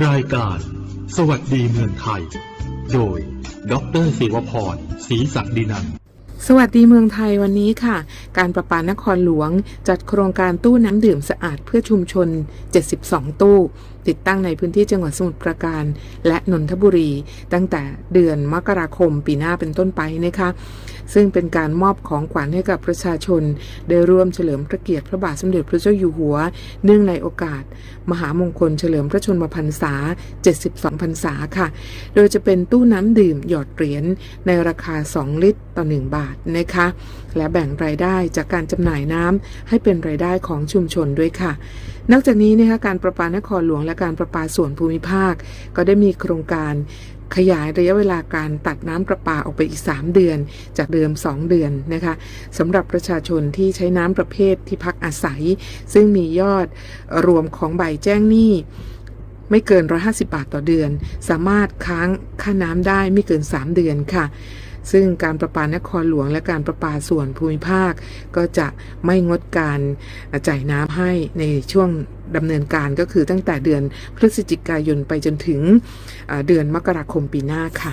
รายการ สวัสดีเมืองไทย โดย ดรศิวพรศรีศักดินัน สวัสดีเมืองไทยวันนี้ค่ะ การประปานครหลวงจัดโครงการตู้น้ำดื่มสะอาดเพื่อชุมชน 72 ตู้ ติดตั้งในพื้นที่จังหวัดสมุทรปราการ และนนทบุรี ตั้งแต่เดือนมกราคมปีหน้าเป็นต้นไปนะคะซึ่งเป็นการมอบของขวัญให้กับประชาชน ได้ร่วมเฉลิมพระเกียรติพระบาทสมเด็จพระเจ้าอยู่หัว เนื่องในโอกาส มหามงคลเฉลิมพระชนมพรรษา 72 พรรษาค่ะ โดยจะเป็นตู้น้ำดื่มหยอดเหรียญในราคา 2 ลิตรต่อ 1 บาทนะคะ และแบ่งรายได้จากการจำหน่ายน้ำให้เป็นรายได้ของชุมชนด้วยค่ะ นอกจากนี้นะคะการประปานครหลวงและการประปาส่วนภูมิภาค ก็ได้มีโครงการ ขยายระยะเวลาการตัดน้ำประปาออกไปอีก 3 เดือน จากเดิม 2 เดือนนะคะสำหรับประชาชนที่ใช้น้ำประเภทที่พักอาศัย ซึ่งมียอดรวมของใบแจ้งหนี้ไม่เกิน 150 บาทต่อเดือน สามารถค้างค่าน้ำได้ไม่เกิน 3 เดือนค่ะ ซึ่งการประปานครหลวงและการประปาส่วนภูมิภาค ก็จะไม่งดการจ่ายน้ำให้ในช่วงดำเนินการก็คือตั้งแต่เดือนพฤศจิกายนไปจนถึงเอ่อเดือนมกราคมปีหน้าค่ะ